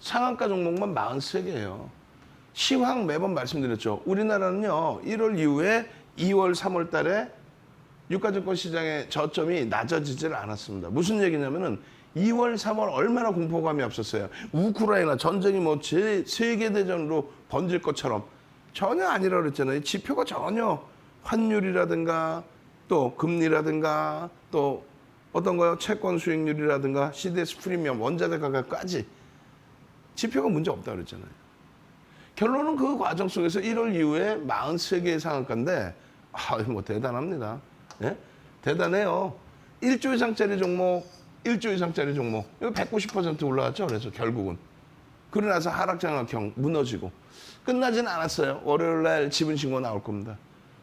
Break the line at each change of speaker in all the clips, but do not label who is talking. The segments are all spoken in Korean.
상한가 종목만 43개예요. 시황 매번 말씀드렸죠. 우리나라는요. 1월 이후에 2월, 3월 달에 유가증권 시장의 저점이 낮아지질 않았습니다. 무슨 얘기냐면은 2월, 3월 얼마나 공포감이 없었어요. 우크라이나 전쟁이 뭐 제 세계 대전으로 번질 것처럼 전혀 아니라 그랬잖아요. 지표가 전혀 환율이라든가 또 금리라든가 또 어떤 거요? 채권 수익률이라든가 CDS 프리미엄 원자재 가격까지 지표가 문제 없다 그랬잖아요. 결론은 그 과정 속에서 1월 이후에 43개의 상한가인데 아, 뭐 대단합니다. 예? 대단해요. 1조 이상짜리 종목, 1조 이상짜리 종목. 이거 190% 올라왔죠. 그래서 결국은. 그러고 나서 하락장악형 무너지고 끝나진 않았어요. 월요일 날 지분 신고 나올 겁니다.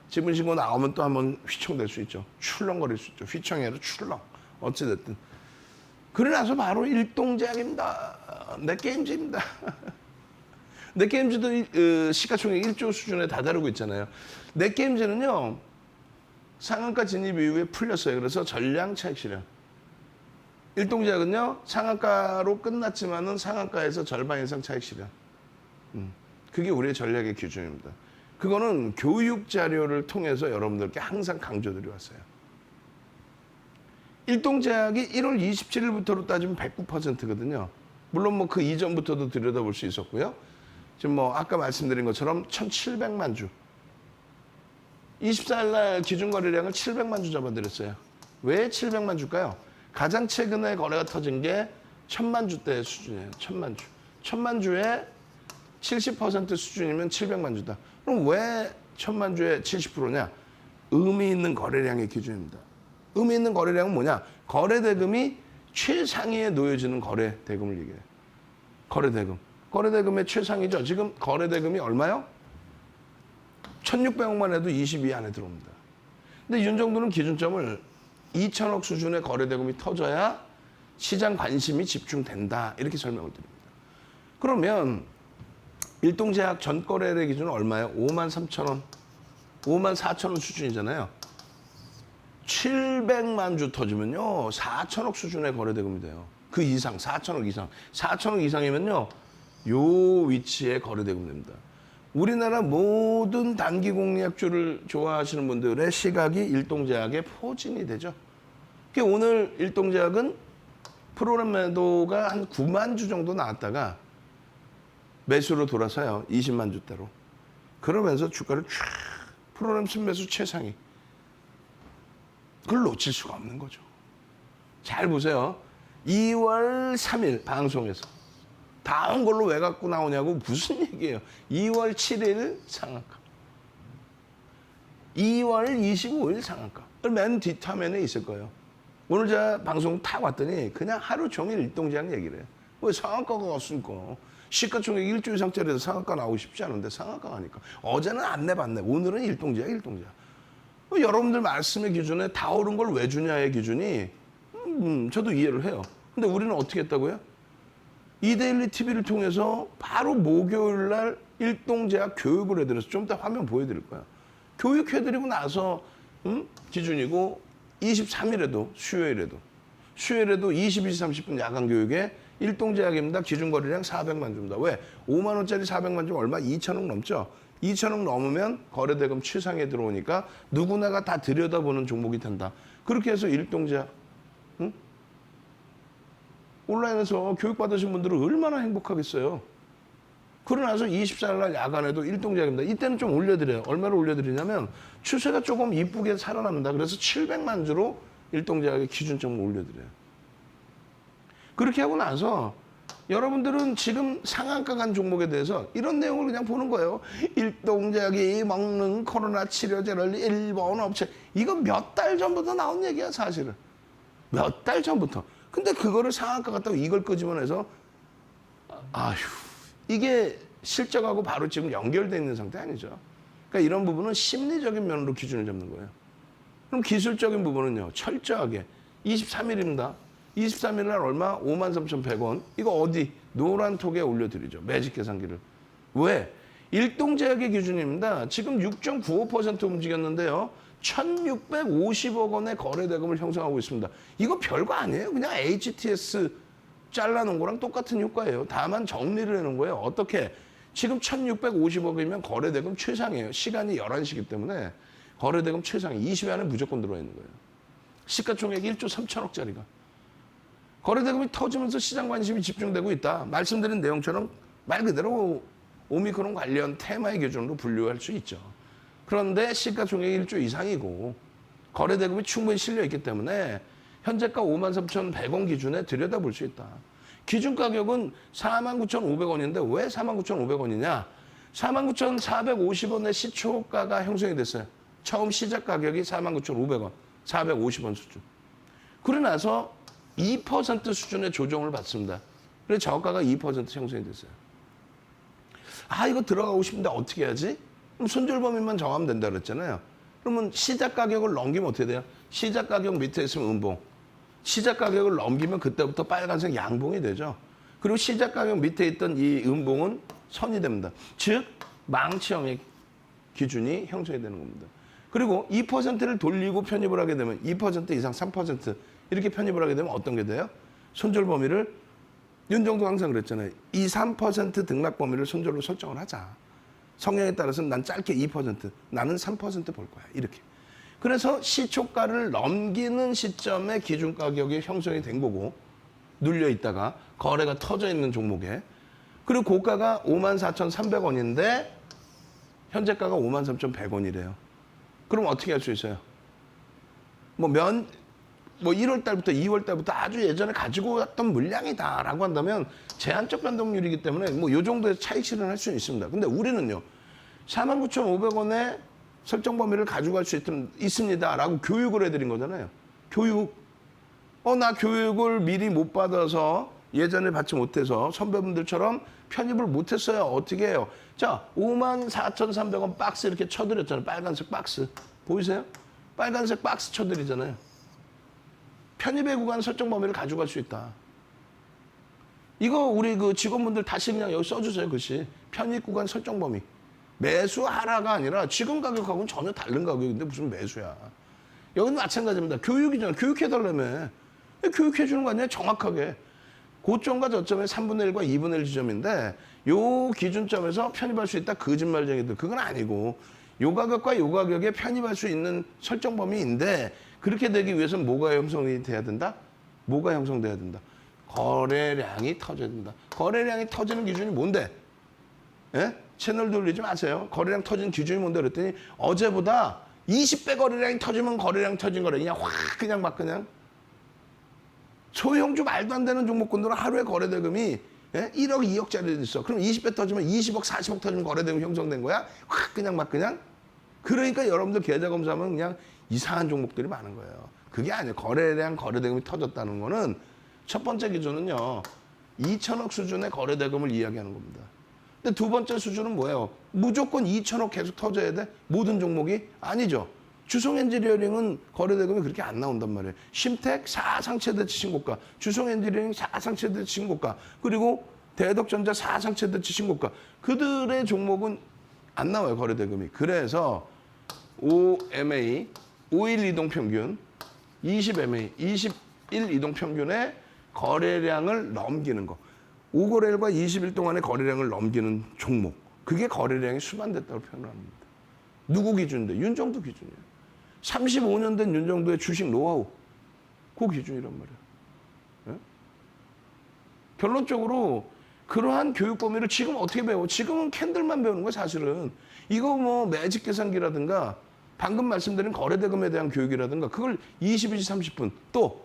지분 신고 나오면 또 한번 휘청될 수 있죠. 출렁거릴 수 있죠. 휘청해도 출렁. 어찌됐든. 그러고 나서 바로 일동제약입니다. 내 게임즈입니다. 내 게임즈도 일- 어, 시가총액 1조 수준에 다다르고 있잖아요. 내 게임즈는요 상한가 진입 이후에 풀렸어요. 그래서 전량 차익 실현. 일동제약은요 상한가로 끝났지만은 상한가에서 절반 이상 차익 실현. 음, 그게 우리의 전략의 기준입니다. 그거는 교육 자료를 통해서 여러분들께 항상 강조드려 왔어요. 일동제약이 1월 27일부터로 따지면 109%거든요. 물론 뭐 그 이전부터도 들여다볼 수 있었고요. 지금 뭐 아까 말씀드린 것처럼 1,700만 주. 24일 날 기준 거래량을 700만 주 잡아드렸어요. 왜 700만 주일까요? 가장 최근에 거래가 터진 게 1000만 주대 수준이에요. 1000만 주. 1000만 주에 70% 수준이면 700만 주다. 그럼 왜 1000만 주에 70%냐? 의미 있는 거래량의 기준입니다. 의미 있는 거래량은 뭐냐? 거래 대금이 최상위에 놓여지는 거래 대금을 얘기해요. 거래 대금. 거래 대금의 최상위죠. 지금 거래 대금이 얼마요? 1600억만 해도 22 안에 들어옵니다. 근데 윤 정도는 기준점을 2천억 수준의 거래 대금이 터져야 시장 관심이 집중된다. 이렇게 설명을 드립니다. 그러면 일동제약 전 거래액 기준은 얼마예요? 5만 3천 원. 5만 4천 원 수준이잖아요. 700만 주 터지면요. 4천억 수준의 거래 대금이 돼요. 그 이상, 4천억 이상. 4천억 이상이면요. 요 위치에 거래 대금 됩니다. 우리나라 모든 단기 공략주를 좋아하시는 분들의 시각이 일동제약의 포진이 되죠. 오늘 일동제약은 프로그램 매도가 한 9만 주 정도 나왔다가 매수로 돌아서요. 20만 주대로. 그러면서 주가를 쫙 프로그램 순매수 최상위. 그걸 놓칠 수가 없는 거죠. 잘 보세요. 2월 3일 방송에서 다음 걸로 왜 갖고 나오냐고 무슨 얘기예요. 2월 7일 상한가. 2월 25일 상한가. 맨 뒷화면에 있을 거예요. 오늘 제가 방송 타 왔더니 그냥 하루 종일 일동제약 얘기를 해요. 왜 상한가가 왔으니까. 시가총액 1조 이상짜리에서 상한가 나오고 싶지 않은데 상한가가 하니까. 어제는 안 내봤네. 오늘은 일동제약. 어, 여러분들 말씀의 기준에 다 오른 걸 왜 주냐의 기준이 음, 저도 이해를 해요. 근데 우리는 어떻게 했다고요? 이데일리 TV를 통해서 바로 목요일 날 일동제약 교육을 해드려서 좀 이따 화면 보여드릴 거야. 교육해드리고 나서 음? 기준이고 23일에도 수요일에도 수요일에도 22시 30분 야간 교육에 일동제약입니다. 기준 거래량 400만 주입니다. 왜? 5만 원짜리 400만 주면 얼마? 2천억 넘죠. 2천억 넘으면 거래대금 최상에 들어오니까 누구나가 다 들여다보는 종목이 된다. 그렇게 해서 일동제약 응? 온라인에서 교육받으신 분들은 얼마나 행복하겠어요. 그러고 나서 24일 날 야간에도 일동제약입니다. 이때는 좀 올려드려요. 얼마로 올려드리냐면 추세가 조금 이쁘게 살아납니다. 그래서 700만 주로 일동제약의 기준점을 올려드려요. 그렇게 하고 나서 여러분들은 지금 상한가 간 종목에 대해서 이런 내용을 그냥 보는 거예요. 일동제약이 먹는 코로나 치료제를 일본 업체 이거 몇달 전부터 나온 얘기야 사실은 몇 달 전부터. 근데 그거를 상한가 같다고 이걸 끄집어내서 아휴 이게 실적하고 바로 지금 연결돼 있는 상태 아니죠. 그러니까 이런 부분은 심리적인 면으로 기준을 잡는 거예요. 그럼 기술적인 부분은요 철저하게 23일입니다. 23일 날 얼마? 53,100원. 이거 어디? 노란 톡에 올려드리죠. 매직 계산기를. 왜? 일동제약의 기준입니다. 지금 6.95% 움직였는데요. 1,650억 원의 거래 대금을 형성하고 있습니다. 이거 별거 아니에요. 그냥 HTS 잘라놓은 거랑 똑같은 효과예요. 다만 정리를 해놓은 거예요. 어떻게? 지금 1650억이면 거래 대금 최상이에요. 시간이 11시기 때문에 거래 대금 최상이 20회 안에 무조건 들어와 있는 거예요. 시가총액 1조 3천억짜리가. 거래대금이 터지면서 시장 관심이 집중되고 있다. 말씀드린 내용처럼 말 그대로 오미크론 관련 테마의 기준으로 분류할 수 있죠. 그런데 시가총액 1조 이상이고 거래대금이 충분히 실려 있기 때문에 현재가 53,100원 기준에 들여다볼 수 있다. 기준 가격은 49,500원인데 왜 49,500원이냐? 49,450원의 시초가가 형성이 됐어요. 처음 시작 가격이 49,500원, 450원 수준. 그러고 나서 2% 수준의 조정을 받습니다. 그래서 저가가 2% 형성이 됐어요. 아, 이거 들어가고 싶은데 어떻게 하지? 그럼 손절 범위만 정하면 된다 그랬잖아요. 그러면 시작 가격을 넘기면 어떻게 돼요? 시작 가격 밑에 있으면 음봉. 시작 가격을 넘기면 그때부터 빨간색 양봉이 되죠. 그리고 시작 가격 밑에 있던 이 음봉은 선이 됩니다. 즉, 망치형의 기준이 형성이 되는 겁니다. 그리고 2%를 돌리고 편입을 하게 되면 2% 이상 3% 이렇게 편입을 하게 되면 어떤 게 돼요? 손절 범위를 윤정도 항상 그랬잖아요. 2, 3% 등락 범위를 손절로 설정을 하자. 성향에 따라서는 난 짧게 2%, 나는 3%볼 거야. 이렇게. 그래서 시초가를 넘기는 시점에 기준 가격이 형성이 된 거고 눌려 있다가 거래가 터져 있는 종목에 그리고 고가가 54,300원인데 현재가가 53,100원이래요. 그럼 어떻게 할 수 있어요? 뭐 면, 뭐 1월 달부터 2월 달부터 아주 예전에 가지고 왔던 물량이다라고 한다면 제한적 변동률이기 때문에 뭐 요 정도의 차익 실현할 수는 있습니다. 근데 우리는요. 49,500원에 설정 범위를 가져갈 수 있, 있습니다라고 교육을 해드린 거잖아요. 교육. 어, 나 교육을 미리 못 받아서 예전에 받지 못해서 선배분들처럼 편입을 못했어요. 어떻게 해요? 자, 54,300원 박스 이렇게 쳐드렸잖아요. 빨간색 박스. 보이세요? 빨간색 박스 쳐드리잖아요. 편입의 구간 설정 범위를 가져갈 수 있다. 이거 우리 그 직원분들 다시 그냥 여기 써주세요. 글씨. 편입 구간 설정 범위. 매수 하라가 아니라 지금 가격하고는 전혀 다른 가격인데 무슨 매수야. 여기는 마찬가지입니다. 교육이잖아. 교육해달라며. 교육해주는 거 아니야? 정확하게. 고점과 저점의 3분의 1과 2분의 1 지점인데 요 기준점에서 편입할 수 있다 거짓말쟁이들 그건 아니고 요 가격과 요 가격에 편입할 수 있는 설정 범위인데 그렇게 되기 위해서는 뭐가 형성이 돼야 된다? 뭐가 형성돼야 된다? 거래량이 터져야 된다. 거래량이 터지는 기준이 뭔데? 예? 채널 돌리지 마세요. 거래량 터지는 기준이 뭔데 그랬더니 어제보다 20배 거래량이 터지면 거래량 터진 거래. 그냥 확 그냥 막 그냥 소형주 말도 안 되는 종목군들은 하루에 거래 대금이 예? 1억, 2억짜리도 있어. 그럼 20배 터지면 20억, 40억 터지면 거래대금 형성된 거야? 확 그냥 막 그냥. 그러니까 여러분들 계좌 검사하면 그냥 이상한 종목들이 많은 거예요. 그게 아니에요. 거래량, 거래대금이 터졌다는 거는 첫 번째 기준은요. 2천억 수준의 거래대금을 이야기하는 겁니다. 근데 두 번째 수준은 뭐예요? 무조건 2천억 계속 터져야 돼? 모든 종목이? 아니죠. 주성 엔지니어링은 거래대금이 그렇게 안 나온단 말이에요. 심텍 사상 최대치 신고가, 주성 엔지니어링 사상 최대치 신고가, 그리고 대덕전자 사상 최대치 신고가. 그들의 종목은 안 나와요, 거래대금이. 그래서 OMA, 5일 이동 평균, 20MA, 21 이동 평균의 거래량을 넘기는 거. 5거래일과 20일 동안의 거래량을 넘기는 종목. 그게 거래량이 수반됐다고 표현을 합니다. 누구 기준인데? 윤정도 기준이에요. 35년 된 윤정도의 주식 노하우. 그 기준이란 말이에요. 예? 결론적으로 그러한 교육 범위를 지금 어떻게 배워? 지금은 캔들만 배우는 거야, 사실은. 이거 뭐 매직 계산기라든가 방금 말씀드린 거래대금에 대한 교육이라든가 그걸 22시 30분 또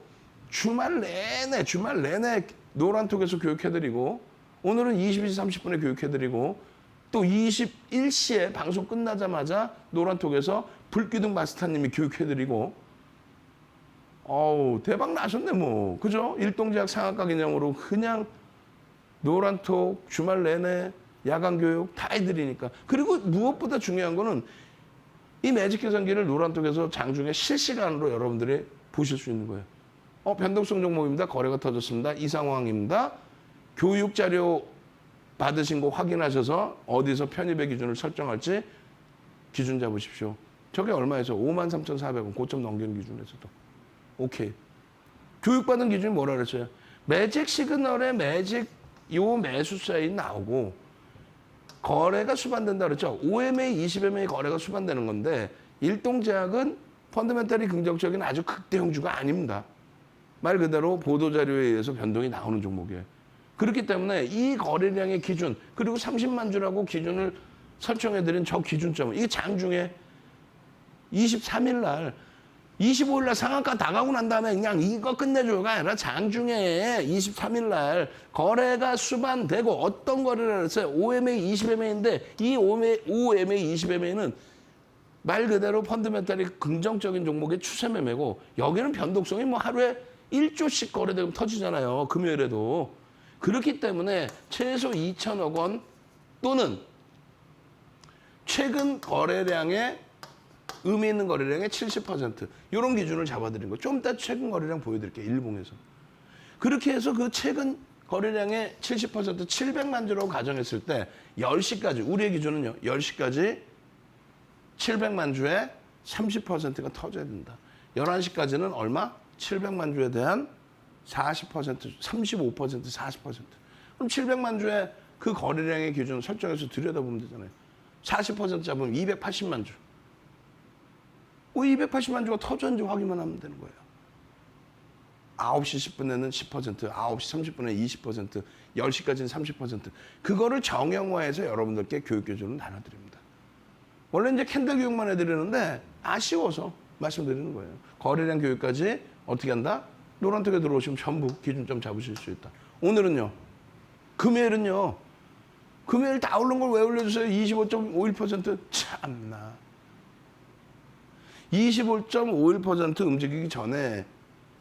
주말 내내 주말 내내 노란톡에서 교육해드리고 오늘은 22시 30분에 교육해드리고 또 21시에 방송 끝나자마자 노란톡에서 불기둥 마스터님이 교육해드리고 어우 대박 나셨네 뭐 그죠? 일동제약 상한가 개념으로 그냥 노란톡 주말 내내 야간 교육 다 해드리니까 그리고 무엇보다 중요한 거는 이 매직 계산기를 노란톡에서 장중에 실시간으로 여러분들이 보실 수 있는 거예요. 어, 변동성 종목입니다. 거래가 터졌습니다. 이 상황입니다. 교육 자료 받으신 거 확인하셔서 어디서 편입의 기준을 설정할지 기준 잡으십시오. 저게 얼마에서 53,400원 고점 넘기는 기준에서도. 오케이. 교육받은 기준이 뭐라 그랬어요? 매직 시그널에 매직 요 매수 사인 나오고 거래가 수반된다 그랬죠. OMA, 20MA 거래가 수반되는 건데 일동제약은 펀더멘탈이 긍정적인 아주 극대형주가 아닙니다. 말 그대로 보도 자료에 의해서 변동이 나오는 종목이에요. 그렇기 때문에 이 거래량의 기준 그리고 30만 주라고 기준을 설정해드린 저 기준점은 이게 장중에 23일 날 25일 날 상한가 다가고 난 다음에 그냥 이거 끝내줘가 아니라 장중에 23일 날 거래가 수반되고 어떤 거래를 했어요? OMA 20MA인데 이 OMA, OMA 20MA는 말 그대로 펀드멘탈이 긍정적인 종목의 추세 매매고 여기는 변동성이 뭐 하루에 1조씩 거래되면 터지잖아요. 금요일에도. 그렇기 때문에 최소 2천억 원 또는 최근 거래량의 의미 있는 거래량의 70% 이런 기준을 잡아드린 거. 좀 이따 최근 거래량 보여드릴게요. 일봉에서. 그렇게 해서 그 최근 거래량의 70% 700만 주라고 가정했을 때 10시까지 우리의 기준은요. 10시까지 700만 주에 30%가 터져야 된다. 11시까지는 얼마? 700만 주에 대한 40%, 35%, 40%. 그럼 700만 주에 그 거래량의 기준 설정해서 들여다보면 되잖아요. 40% 잡으면 280만 주. 왜 280만 주가 터졌는지 확인만 하면 되는 거예요. 9시 10분에는 10%, 9시 30분에 20%, 10시까지는 30%. 그거를 정형화해서 여러분들께 교육 교준을 나눠드립니다. 원래 이제 캔들 교육만 해드리는데 아쉬워서 말씀드리는 거예요. 거래량 교육까지 어떻게 한다? 노란톡에 들어오시면 전부 기준점 잡으실 수 있다. 오늘은요. 금요일은요. 금요일 다 오른 걸 왜 올려주세요? 25.51% 참나. 25.51% 움직이기 전에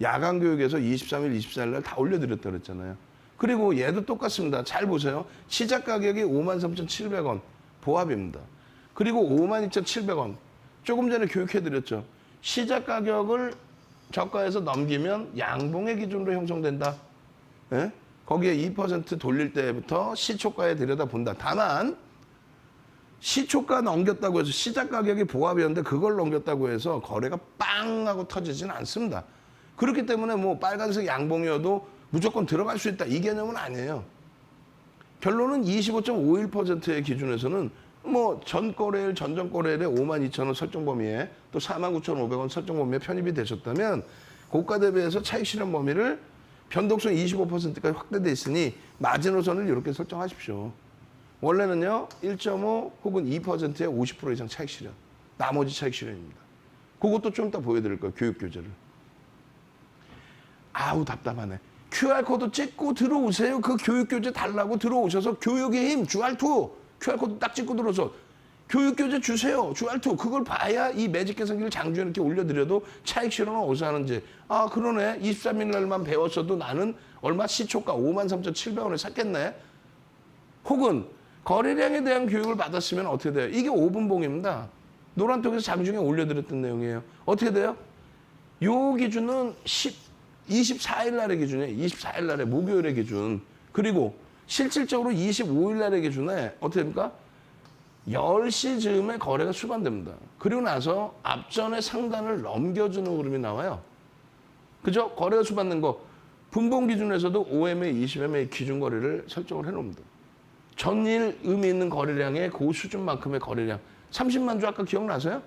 야간 교육에서 23일, 24일 날 다 올려드렸다 그랬잖아요. 그리고 얘도 똑같습니다. 잘 보세요. 시작 가격이 53,700원 보합입니다. 그리고 52,700원 조금 전에 교육해드렸죠. 시작 가격을 저가에서 넘기면 양봉의 기준으로 형성된다. 예? 거기에 2% 돌릴 때부터 시초가에 들여다본다. 다만 시초가 넘겼다고 해서 시작 가격이 보합이었는데 그걸 넘겼다고 해서 거래가 빵 하고 터지지는 않습니다. 그렇기 때문에 뭐 빨간색 양봉이어도 무조건 들어갈 수 있다 이 개념은 아니에요. 결론은 25.51%의 기준에서는 뭐 전 거래일 전전 거래일에 5만 2천 원 설정 범위에 또 4만 9천5백원 설정 범위에 편입이 되셨다면 고가 대비해서 차익 실현 범위를 변동성 25%까지 확대돼 있으니 마지노선을 이렇게 설정하십시오. 원래는요 1.5 혹은 2%의 50% 이상 차익 실현, 나머지 차익 실현입니다. 그것도 좀 이따 보여드릴 거예요 교육 교재를. 아우 답답하네. QR 코드 찍고 들어오세요. 그 교육 교재 달라고 들어오셔서 교육의 힘 주알투 QR 코드 딱 찍고 들어서 교육 교재 주세요. 주알투 그걸 봐야 이 매직 계산기를 장주에 이렇게 올려드려도 차익 실현은 어디서 하는지 아 그러네 23일 날만 배웠어도 나는 얼마 시초가 53,700원에 샀겠네. 혹은 거래량에 대한 교육을 받았으면 어떻게 돼요? 이게 5분봉입니다. 노란톡에서 장중에 올려드렸던 내용이에요. 어떻게 돼요? 요 기준은 10, 24일 날의 기준이에요. 24일 날의 목요일의 기준. 그리고 실질적으로 25일 날의 기준에 어떻게 됩니까? 10시 즈음에 거래가 수반됩니다. 그리고 나서 앞전의 상단을 넘겨주는 흐름이 나와요. 그죠? 거래가 수반된 거. 분봉 기준에서도 OMA, 20MA 기준 거래를 설정을 해놓습니다. 전일 의미 있는 거래량의 그 수준만큼의 거래량. 30만 주 아까 기억나세요?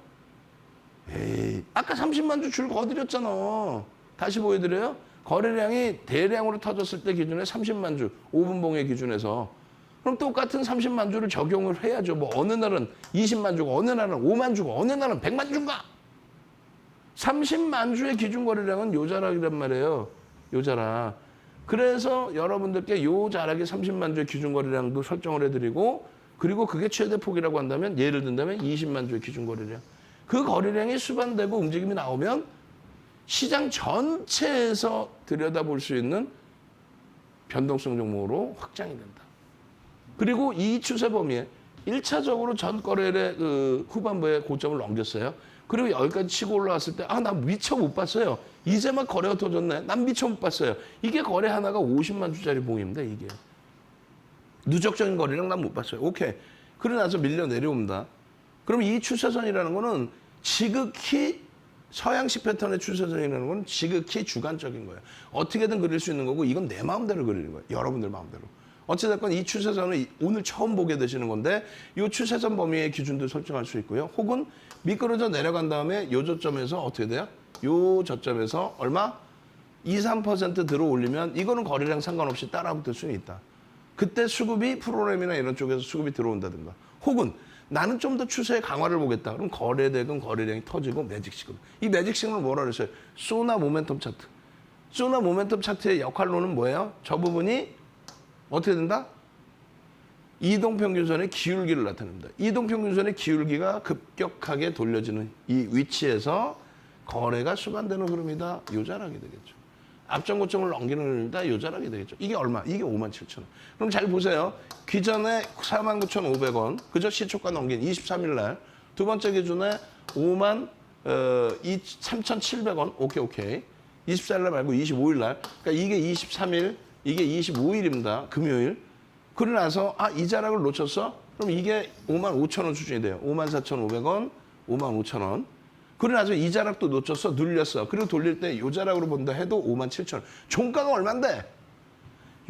에이, 아까 30만 주 줄 거드렸잖아. 다시 보여드려요. 거래량이 대량으로 터졌을 때 기준에 30만 주, 5분 봉의 기준에서. 그럼 똑같은 30만 주를 적용을 해야죠. 뭐 어느 날은 20만 주고, 어느 날은 5만 주고, 어느 날은 100만 주인가? 30만 주의 기준 거래량은 요 자락이란 말이에요. 요 자락. 그래서 여러분들께 요 자락의 30만 주의 기준 거래량도 설정을 해드리고, 그리고 그게 최대 폭이라고 한다면, 예를 든다면 20만 주의 기준 거래량. 그 거래량이 수반되고 움직임이 나오면 시장 전체에서 들여다볼 수 있는 변동성 종목으로 확장이 된다. 그리고 이 추세 범위에 1차적으로 전 거래일의 그 후반부에 고점을 넘겼어요. 그리고 여기까지 치고 올라왔을 때, 아, 나 미처 못 봤어요. 이제 막 거래가 터졌네. 난 미처 못 봤어요. 이게 거래 하나가 50만 주짜리 봉입니다, 이게. 누적적인 거래량 난 못 봤어요. 오케이. 그러고 나서 밀려 내려옵니다. 그럼 이 추세선이라는 거는 지극히 서양식 패턴의 추세선이라는 건 지극히 주관적인 거예요. 어떻게든 그릴 수 있는 거고 이건 내 마음대로 그리는 거예요. 여러분들 마음대로. 어찌됐건 이 추세선은 이- 오늘 처음 보게 되시는 건데 이 추세선 범위의 기준도 설정할 수 있고요. 혹은 미끄러져 내려간 다음에 요 저점에서 어떻게 돼요? 요 저점에서 얼마? 2, 3% 들어 올리면 이거는 거래량 상관없이 따라붙을 수는 있다. 그때 수급이 프로그램이나 이런 쪽에서 수급이 들어온다든가 혹은 나는 좀 더 추세 강화를 보겠다. 그럼 거래대금 거래량이 터지고 매직 시그널. 이 매직 시그널 뭐라 그랬어요? 소나 모멘텀 차트. 소나 모멘텀 차트의 역할로는 뭐예요? 저 부분이 어떻게 된다? 이동평균선의 기울기를 나타냅니다. 이동평균선의 기울기가 급격하게 돌려지는 이 위치에서 거래가 수반되는 흐름이다. 요자락이 되겠죠. 앞전 고점을 넘기는 다 요자락이 되겠죠. 이게 얼마? 이게 5만 7천 원. 그럼 잘 보세요. 기존에 4만 9,500원, 그저 시초가 넘긴 23일 날 두 번째 기준에 5만 어, 3,700원. 오케이, 오케이. 24일 날 말고 25일 날. 그러니까 이게 23일, 이게 25일입니다. 금요일. 그러고 나서 아, 이 자락을 놓쳤어? 그럼 이게 5만 5천 원 수준이 돼요. 5만 4,500원, 5만 5천 원. 그러고 나서 이 자락도 놓쳤어, 눌렸어. 그리고 돌릴 때 이 자락으로 본다 해도 5만 7천 원. 종가가 얼만데?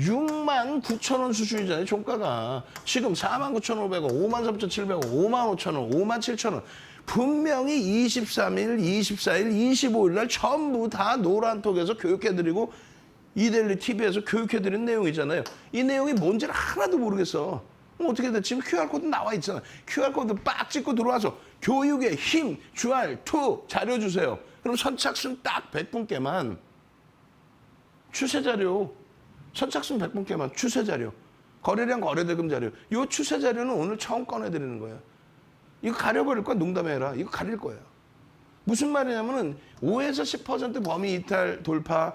6만 9천 원 수준이잖아요, 종가가. 지금 4만 9,500원, 5만 3,700원, 5만 5천 원, 5만 7천 원. 분명히 23일, 24일, 25일 날 전부 다 노란톡에서 교육해드리고 이델리 TV에서 교육해드린 내용이잖아요. 이 내용이 뭔지를 하나도 모르겠어. 어떻게 돼? 지금 QR코드 나와 있잖아. QR코드 빡 찍고 들어와서 교육의 힘, 주알, 투 자료 주세요. 그럼 선착순 딱 100분께만 추세 자료, 선착순 100분께만 추세 자료, 거래량 거래대금 자료. 이 추세 자료는 오늘 처음 꺼내드리는 거예요. 이거 가려버릴 거야. 농담해라. 이거 가릴 거예요. 무슨 말이냐면은 5에서 10% 범위 이탈 돌파,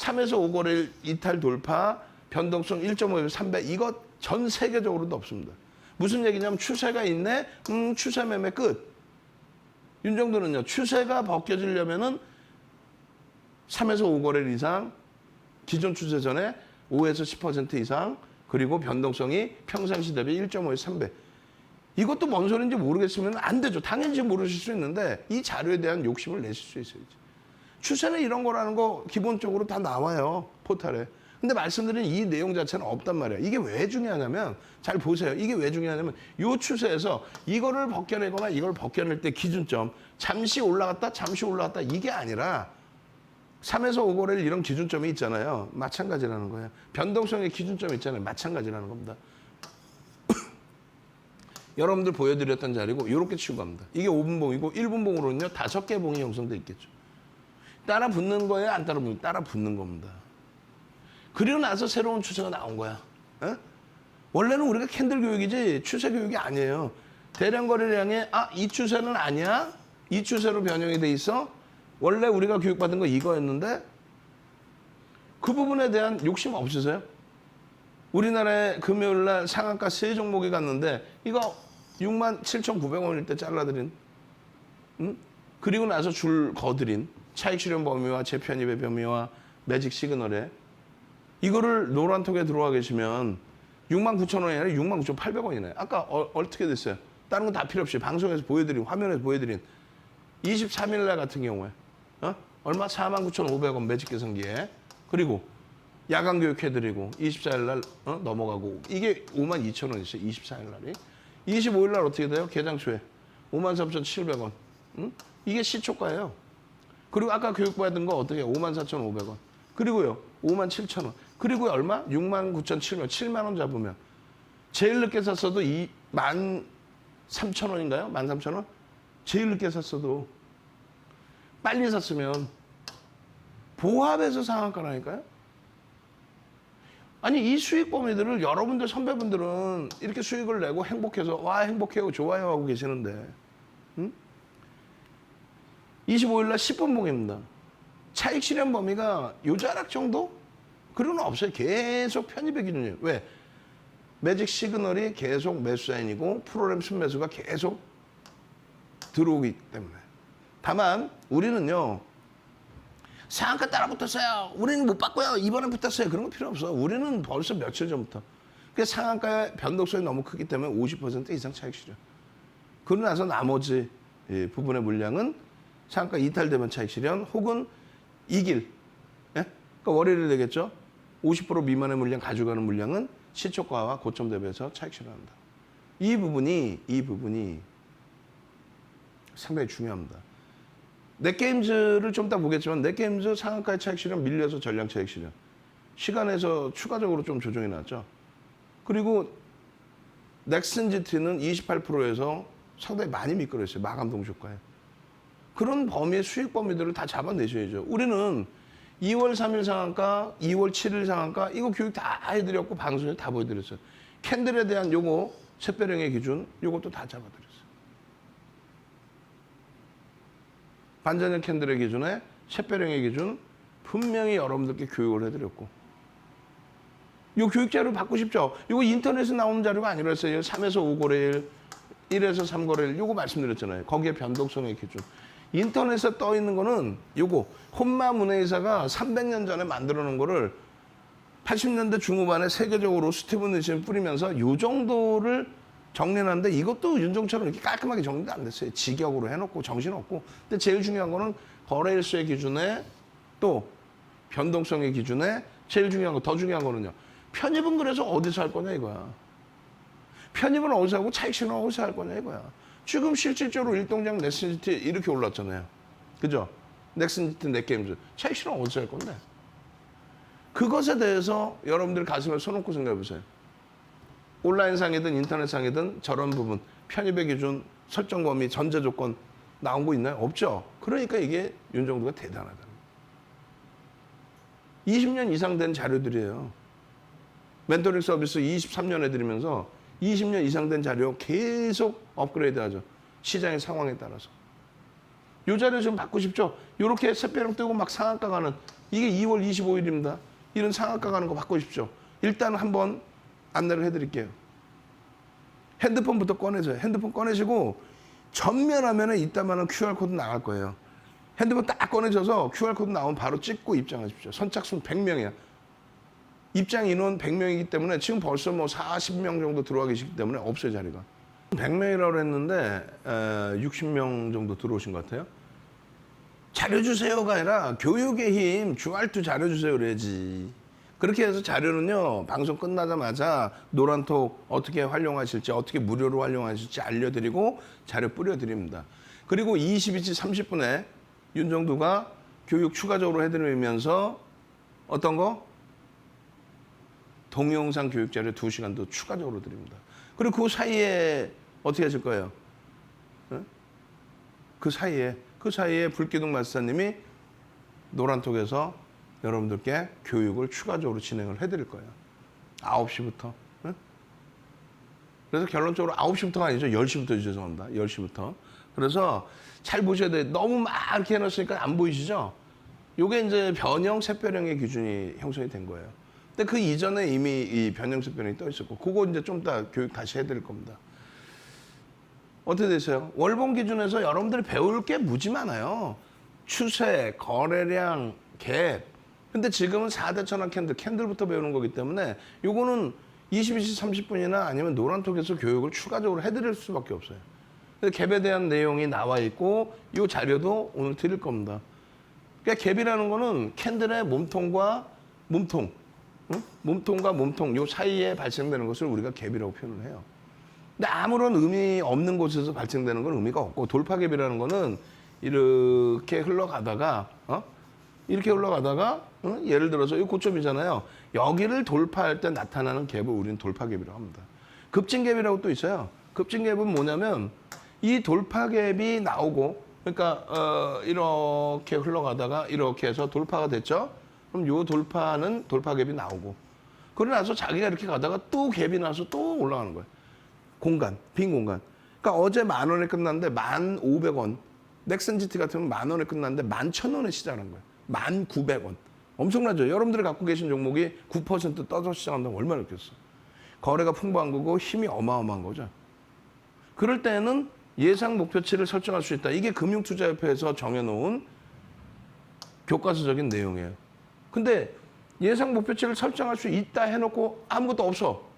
3에서 5거래일 이탈 돌파, 변동성 1.5에서 3배 이거 전 세계적으로도 없습니다. 무슨 얘기냐면 추세가 있네. 음, 추세 매매 끝. 윤정도는요. 추세가 벗겨지려면은 3에서 5거래일 이상 기존 추세 전에 5에서 10% 이상 그리고 변동성이 평상시 대비 1.5에서 3배. 이것도 뭔 소리인지 모르겠으면 안 되죠. 당연히 모르실 수 있는데 이 자료에 대한 욕심을 내실 수 있어야지. 추세는 이런 거라는 거 기본적으로 다 나와요. 포탈에. 근데 말씀드린 이 내용 자체는 없단 말이에요. 이게 왜 중요하냐면 잘 보세요. 이게 왜 중요하냐면 이 추세에서 이거를 벗겨내거나 이걸 벗겨낼 때 기준점 잠시 올라갔다 잠시 올라갔다 이게 아니라 3에서 5거래일 이런 기준점이 있잖아요. 마찬가지라는 거예요. 변동성의 기준점이 있잖아요. 마찬가지라는 겁니다. 여러분들 보여드렸던 자리고 이렇게 치고 갑니다. 이게 5분 봉이고 1분 봉으로는요. 다섯 개 봉이 형성돼 있겠죠. 따라 붙는 거예요? 안 따라 붙는 거예요? 따라 붙는 겁니다. 그리고 나서 새로운 추세가 나온 거야. 어? 원래는 우리가 캔들 교육이지 추세 교육이 아니에요. 대량 거래량에 아, 이 추세는 아니야? 이 추세로 변형이 돼 있어? 원래 우리가 교육받은 거 이거였는데 그 부분에 대한 욕심 없으세요? 우리나라에 금요일 날 상한가 세 종목이 갔는데 이거 6만 7,900원일 때 잘라드린 응? 그리고 나서 줄 거드린 차익 실현 범위와 재편입의 범위와 매직 시그널에 이거를 노란 톡에 들어와 계시면 6만 9천 원이 아니라 6만 9천 800원이네. 아까 어, 어떻게 됐어요? 다른 건 다 필요 없이 방송에서 보여드린 화면에서 보여드린 23일 날 같은 경우에 어? 얼마? 4만 9천 500원 매직 계산기에 그리고 야간 교육 해드리고 24일 날 어? 넘어가고 이게 5만 2천 원이었어요. 24일 날이 25일 날 어떻게 돼요? 개장 초에 5만 3천 700원. 응? 이게 시초가예요. 그리고 아까 교육받은 거 어떻게 5만 4천 500원. 그리고요 5만 7천 원. 그리고 얼마? 6만 9천 7천 7만 원 잡으면 제일 늦게 샀어도 2만 3천 원인가요? 1만 3천 원? 제일 늦게 샀어도 빨리 샀으면 보합해서 상한가라니까요. 아니 이 수익 범위들을 여러분들 선배분들은 이렇게 수익을 내고 행복해서 와 행복해요 좋아요 하고 계시는데 응? 25일 날 10분 봉입니다. 차익 실현 범위가 요자락 정도? 그리고는 없어요. 계속 편입의 기준이에요. 왜? 매직 시그널이 계속 매수 사인이고 프로그램 순매수가 계속 들어오기 때문에. 다만 우리는요. 상한가 따라 붙었어요. 우리는 못 받고요. 이번에 붙었어요. 그런 거 필요 없어. 우리는 벌써 며칠 전부터. 그 상한가의 변동성이 너무 크기 때문에 50% 이상 차익 실현. 그러고 나서 나머지 예, 부분의 물량은 상한가 이탈되면 차익 실현 혹은 이길 예? 그러니까 월요일이 되겠죠. 50% 미만의 물량 가져가는 물량은 시초가와 고점 대비해서 차익 실현한다. 이 부분이 이 부분이 상당히 중요합니다. 넷게임즈를 좀 이따 보겠지만 넷게임즈 상한가의 차익 실현 밀려서 전량 차익 실현 시간에서 추가적으로 좀 조정이 났죠. 그리고 넥슨 GT는 28%에서 상당히 많이 미끄러졌어요. 마감 동시효과에. 그런 범위의 수익 범위들을 다 잡아내셔야죠. 우리는 2월 3일 상한가, 2월 7일 상한가 이거 교육 다 해드렸고 방송에 다 보여드렸어요. 캔들에 대한 요거 샛별형의 기준 요것도 다 잡아드렸어요. 반전형 캔들의 기준에 샛별형의 기준 분명히 여러분들께 교육을 해드렸고 요 교육 자료 받고 싶죠? 이거 인터넷에 나오는 자료가 아니라서요. 3에서 5거래일, 1에서 3거래일 요거 말씀드렸잖아요. 거기에 변동성의 기준. 인터넷에 떠 있는 거는 요거 혼마 문해이사가 300년 전에 만들어 놓은 거를 80년대 중후반에 세계적으로 스티븐 니신 뿌리면서 요 정도를 정리하는데 이것도 윤종처럼 이렇게 깔끔하게 정리도 안 됐어요. 직역으로 해놓고 정신없고. 근데 제일 중요한 거는 거래일수의 기준에 또 변동성의 기준에 제일 중요한 거, 더 중요한 거는요. 편입은 그래서 어디서 할 거냐 이거야. 편입은 어디서 하고 차익 실은 어디서 할 거냐 이거야. 지금 실질적으로 일동장 넥슨지티 이렇게 올랐잖아요. 그죠? 넥슨지티 넥게임즈. 차익 실은 어디서 할 건데? 그것에 대해서 여러분들 가슴에 손놓고 생각해 보세요. 온라인상이든 인터넷상이든 저런 부분 편입의 기준 설정 범위 전제 조건 나온 거 있나요? 없죠. 그러니까 이게 윤정도가 대단하다. 20년 이상 된 자료들이에요. 멘토링 서비스 23년 해드리면서 20년 이상 된 자료 계속 업그레이드 하죠. 시장의 상황에 따라서. 요 자료 좀 받고 싶죠? 요렇게 새벽 뜨고 막 상한가 가는 이게 2월 25일입니다. 이런 상한가 가는 거 받고 싶죠? 일단 한번 안내를 해드릴게요. 핸드폰부터 꺼내세요. 핸드폰 꺼내시고 전면 화면에 이따만한 QR코드 나갈 거예요. 핸드폰 딱 꺼내셔서 QR코드 나오면 바로 찍고 입장하십시오. 선착순 100명이야. 입장 인원 100명이기 때문에 지금 벌써 뭐 40명 정도 들어와 계시기 때문에 없어요, 자리가. 100명이라고 했는데 60명 정도 들어오신 것 같아요. 잘해주세요가 아니라 교육의 힘, 주알투 잘해주세요 그래야지. 그렇게 해서 자료는요, 방송 끝나자마자 노란톡 어떻게 활용하실지, 어떻게 무료로 활용하실지 알려드리고 자료 뿌려드립니다. 그리고 22시 30분에 윤정두가 교육 추가적으로 해드리면서 어떤 거? 동영상 교육 자료 2시간 더 추가적으로 드립니다. 그리고 그 사이에 어떻게 하실 거예요? 어? 그 사이에 그 사이에 불기둥 마스터님이 노란톡에서 여러분들께 교육을 추가적으로 진행을 해드릴 거예요. 9시부터. 응? 그래서 결론적으로 9시부터가 아니죠. 10시부터 죄송합니다. 10시부터. 그래서 잘 보셔야 돼요. 너무 막 이렇게 해놨으니까 안 보이시죠? 요게 이제 변형, 샛별형의 기준이 형성이 된 거예요. 근데 그 이전에 이미 이 변형, 샛별형이 떠 있었고, 그거 이제 좀 이따 교육 다시 해드릴 겁니다. 어떻게 되세요? 월봉 기준에서 여러분들이 배울 게 무지 많아요. 추세, 거래량, 갭. 근데 지금은 4대 천왕 캔들, 캔들부터 배우는 거기 때문에 요거는 22시 30분이나 아니면 노란톡에서 교육을 추가적으로 해드릴 수밖에 없어요. 근데 갭에 대한 내용이 나와 있고 이 자료도 오늘 드릴 겁니다. 그러니까 갭이라는 거는 캔들의 몸통과 몸통, 응? 몸통과 몸통 요 사이에 발생되는 것을 우리가 갭이라고 표현을 해요. 근데 아무런 의미 없는 곳에서 발생되는 건 의미가 없고 돌파갭이라는 거는 이렇게 흘러가다가 어? 이렇게 흘러가다가 어? 예를 들어서 이 고점이잖아요. 여기를 돌파할 때 나타나는 갭을 우리는 돌파갭이라고 합니다. 급진갭이라고 또 있어요. 급진갭은 뭐냐면 이 돌파갭이 나오고 그러니까 어, 이렇게 흘러가다가 이렇게 해서 돌파가 됐죠. 그럼 요 돌파는 돌파 갭이 나오고 그러고 나서 자기가 이렇게 가다가 또 갭이 나서 또 올라가는 거예요. 공간, 빈 공간. 그러니까 어제 만 원에 끝났는데 만 오백 원. 넥슨 GT 경우는 만 원에 끝났는데 만 천 원에 시작한 거예요. 만 구백 원. 엄청나죠? 여러분들이 갖고 계신 종목이 9% 떠서 시작한다면 얼마나 좋겠어. 거래가 풍부한 거고 힘이 어마어마한 거죠. 그럴 때는 예상 목표치를 설정할 수 있다. 이게 금융투자협회에서 정해놓은 교과서적인 내용이에요. 근데 예상 목표치를 설정할 수 있다 해놓고 아무것도 없어.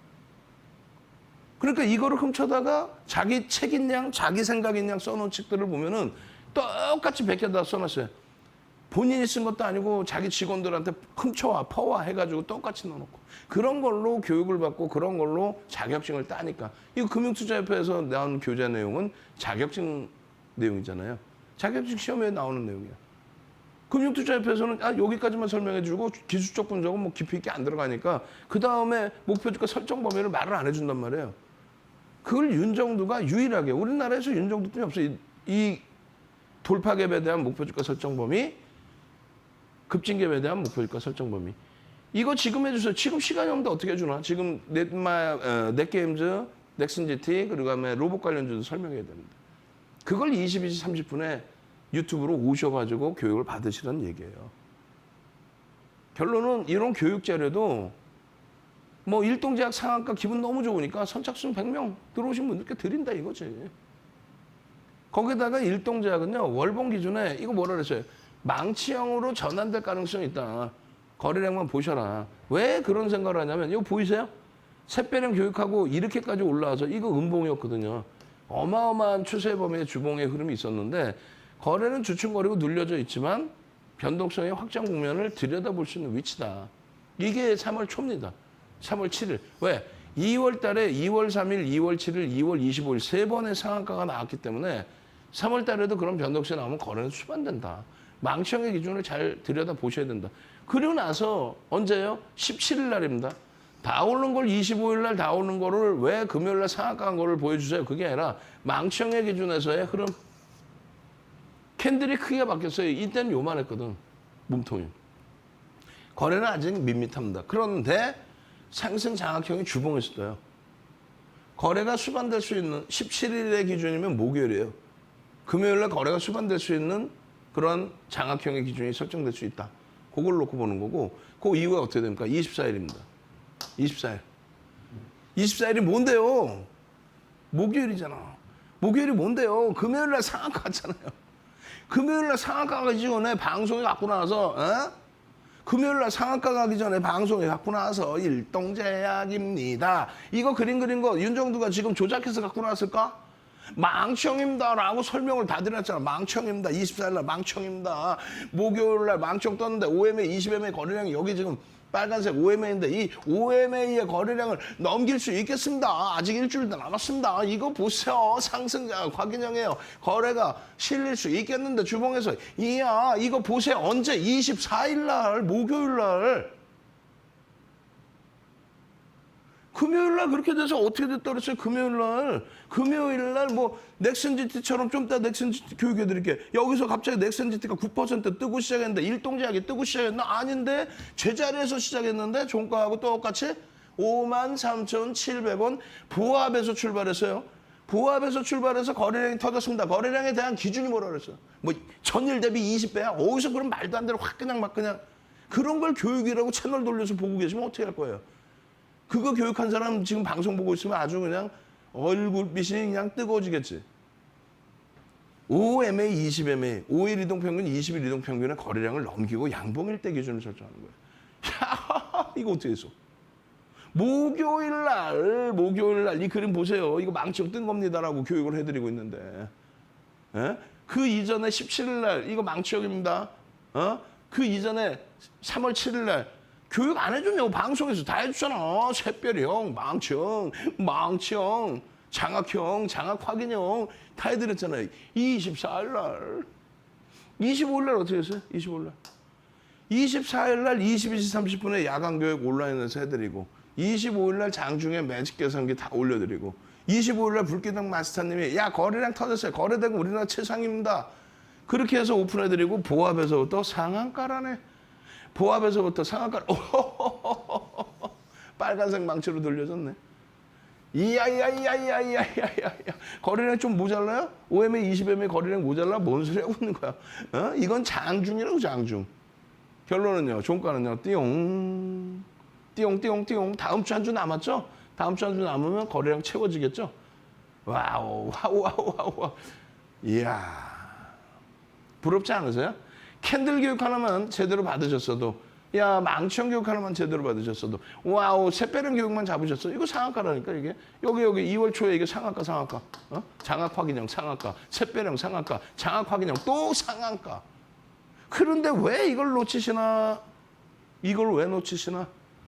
그러니까 이거를 훔쳐다가 자기 책인 양, 자기 생각인 양 써놓은 책들을 보면은 똑같이 100개 다 써놨어요. 본인이 쓴 것도 아니고 자기 직원들한테 훔쳐와 퍼와 해가지고 똑같이 넣어놓고 그런 걸로 교육을 받고 그런 걸로 자격증을 따니까 이거 금융투자협회에서 나온 교재 내용은 자격증 내용이잖아요. 자격증 시험에 나오는 내용이야. 금융투자협회에서는 아 여기까지만 설명해 주고 기술적 분석은 뭐 깊이 있게 안 들어가니까 그 다음에 목표주가 설정 범위를 말을 안 해준단 말이에요. 그걸 윤정두가 유일하게 우리나라에서 윤정두 뿐이 없어요. 이, 이 돌파갭에 대한 목표주가 설정 범위, 급진갭에 대한 목표주가 설정 범위. 이거 지금 해주세요. 지금 시간이 없는데 어떻게 해주나? 지금 넷마, 어, 넷게임즈, 넥슨GT 그리고 다음에 로봇 관련주도 설명해야 됩니다. 그걸 22시 30분에 유튜브로 오셔가지고 교육을 받으시라는 얘기예요. 결론은 이런 교육 자료도 뭐 일동제약 상한가 기분 너무 좋으니까 선착순 100명 들어오신 분들께 드린다 이거지. 거기다가 일동제약은요 월봉 기준에 이거 뭐라 그랬어요? 망치형으로 전환될 가능성이 있다. 거래량만 보셔라. 왜 그런 생각을 하냐면 이거 보이세요? 샛별형 교육하고 이렇게까지 올라와서 이거 음봉이었거든요. 어마어마한 추세 범위의 주봉의 흐름이 있었는데 거래는 주춤거리고 눌려져 있지만 변동성의 확장 국면을 들여다볼 수 있는 위치다. 이게 3월 초입니다. 3월 7일. 왜? 2월 달에 2월 3일, 2월 7일, 2월 25일 세 번의 상한가가 나왔기 때문에 3월 달에도 그런 변동성이 나오면 거래는 수반된다. 망청의 기준을 잘 들여다 보셔야 된다. 그리고 나서 언제요? 17일 날입니다. 다 오른 걸 25일 날 다 오른 거를 왜 금요일 날 상한가 한 거를 보여주세요. 그게 아니라 망청의 기준에서의 흐름. 캔들이 크게 바뀌었어요. 이때는 요만했거든. 몸통이. 거래는 아직 밋밋합니다. 그런데 상승 장악형이 주봉했어요. 거래가 수반될 수 있는 17일의 기준이면 목요일이에요. 금요일 날 거래가 수반될 수 있는 그런 장악형의 기준이 설정될 수 있다. 그걸 놓고 보는 거고 그 이후에 어떻게 됩니까? 24일입니다. 24일. 24일이 뭔데요? 목요일이잖아. 목요일이 뭔데요? 금요일 날 상한가 갔잖아요. 금요일 날 상한가 가기 전에 방송에 갖고 나와서 어? 금요일 날 상한가 가기 전에 방송에 갖고 나와서 일동제약입니다. 이거 그림 그린 거 윤정두가 지금 조작해서 갖고 나왔을까? 망청입니다라고 설명을 다 드렸잖아. 망청입니다. 24일 날 망청입니다. 목요일 날 망청 떴는데 OMA, 20MA 거래량이 여기 지금 빨간색 OMA인데 이 OMA의 거래량을 넘길 수 있겠습니다. 아직 일주일도 남았습니다. 이거 보세요. 상승자 확인형이에요. 거래가 실릴 수 있겠는데 주봉에서 이야 이거 보세요. 언제 24일 날 목요일 날 금요일 날 그렇게 돼서 어떻게 됐다 그랬어요? 금요일 날. 금요일 날뭐 넥슨지티처럼 좀 이따 넥슨지티 교육해 드릴게. 여기서 갑자기 넥슨지티가 9% 뜨고 시작했는데 일동제약이 뜨고 시작했나? 아닌데 제자리에서 시작했는데 종가하고 똑같이 53,700원 부합에서 출발했어요. 부합에서 출발해서 거래량이 터졌습니다. 거래량에 대한 기준이 뭐라 그랬어요? 뭐 전일 대비 20배야? 어디서 그런 말도 안 되는 확 그냥 막 그냥 그런 걸 교육이라고 채널 돌려서 보고 계시면 어떻게 할 거예요? 그거 교육한 사람 지금 방송 보고 있으면 아주 그냥 얼굴빛이 그냥 뜨거워지겠지. 5MA, 20MA, 5일 이동평균, 20일 이동평균의 거래량을 넘기고 양봉일 때 기준을 설정하는 거예요. 야, 이거 어떻게 했어? 목요일 날, 목요일 날 이 그림 보세요. 이거 망청 뜬 겁니다라고 교육을 해드리고 있는데. 예? 그 이전에 17일 날 이거 망치형입니다. 어? 그 이전에 3월 7일 날 교육 안 해주냐고 방송에서 다 해주잖아. 샛별형, 망청, 망청, 장학형, 장학 확인형 다 해드렸잖아요. 24일 날. 25일 날 어떻게 했어요? 25일 날. 24일 날 22시 30분에 야간 교육 온라인에서 해드리고 25일 날 장중에 매직 계산기 다 올려드리고 25일 날 불기둥 마스터님이 야 거래량 터졌어요. 거래대금 우리나라 최상입니다. 그렇게 해서 오픈해드리고 보합에서부터 상한가라네. 보합에서부터 상한가 빨간색 망치로 돌려졌네. 이야이야이야이야이야이야 거래량 좀 모자라요? 5MA 20MA 거래량 모자라? 뭔 소리 하고 있는 거야? 어? 이건 장중이라고 장중. 결론은요. 종가는요. 띠용 띠용 띠용 띠용 다음 주 한 주 남았죠? 다음 주 한 주 남으면 거래량 채워지겠죠? 와우 와우 와우 와우 와우. 이야 부럽지 않으세요? 캔들 교육 하나만 제대로 받으셨어도 야 망치형 교육 하나만 제대로 받으셨어도. 와우 새빼른 교육만 잡으셨어? 이거 상한가라니까 이게? 여기 여기 2월 초에 이게 상한가 상한가. 어? 장학 확인형 상한가. 새빼름 상한가. 장학 확인형 또 상한가. 그런데 왜 이걸 놓치시나? 이걸 왜 놓치시나